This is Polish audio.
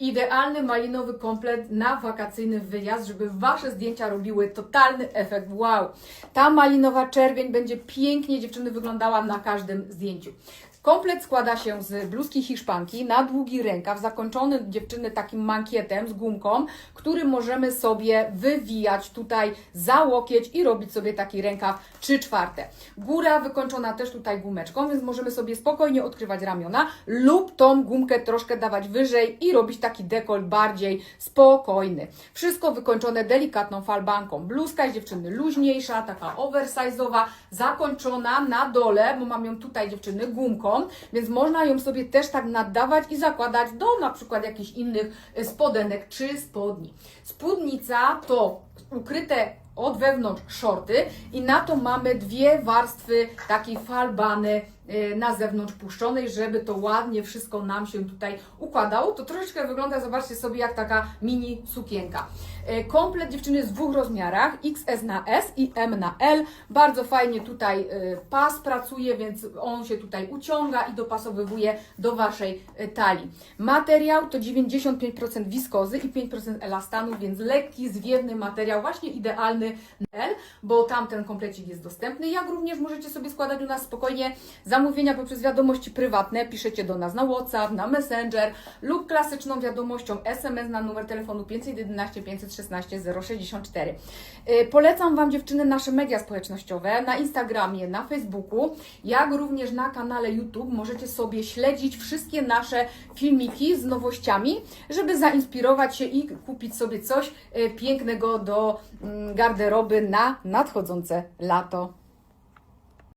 Idealny malinowy komplet na wakacyjny wyjazd, żeby Wasze zdjęcia robiły totalny efekt wow. Ta malinowa czerwień będzie pięknie dziewczyny wyglądała na każdym zdjęciu. Komplet składa się z bluzki hiszpanki na długi rękaw, zakończony dziewczyny takim mankietem z gumką, który możemy sobie wywijać tutaj za łokieć i robić sobie taki rękaw 3 czwarte. Góra wykończona też tutaj gumeczką, więc możemy sobie spokojnie odkrywać ramiona lub tą gumkę troszkę dawać wyżej i robić taki dekolt bardziej spokojny. Wszystko wykończone delikatną falbanką. Bluzka jest dziewczyny luźniejsza, taka oversize'owa, zakończona na dole, bo mam ją tutaj dziewczyny gumką, więc można ją sobie też tak nadawać i zakładać do na przykład jakichś innych y, spodenek czy spodni. Spódnica to ukryte od wewnątrz shorty i na to mamy dwie warstwy takiej falbany y, na zewnątrz puszczonej, żeby to ładnie wszystko nam się tutaj układało. To troszeczkę wygląda, zobaczcie sobie, jak taka mini sukienka. Y, Komplet dziewczyny w dwóch rozmiarach, XS na S i M na L. Bardzo fajnie tutaj y, pas pracuje, więc on się tutaj uciąga i dopasowywuje do Waszej talii. Materiał to 95% wiskozy i 5% elastanu, więc lekki, zwiewny materiał, właśnie idealny L, bo tam ten komplecik jest dostępny. Jak również możecie sobie składać u nas spokojnie zamówienia poprzez wiadomości prywatne. Piszecie do nas na WhatsApp, na Messenger lub klasyczną wiadomością SMS na numer telefonu 511 516 064. Yy, Polecam Wam dziewczyny nasze media społecznościowe na Instagramie, na Facebooku, jak również na kanale YouTube. Możecie sobie śledzić wszystkie nasze filmiki z nowościami, żeby zainspirować się i kupić sobie coś yy, pięknego do mm, garderoby na nadchodzące lato.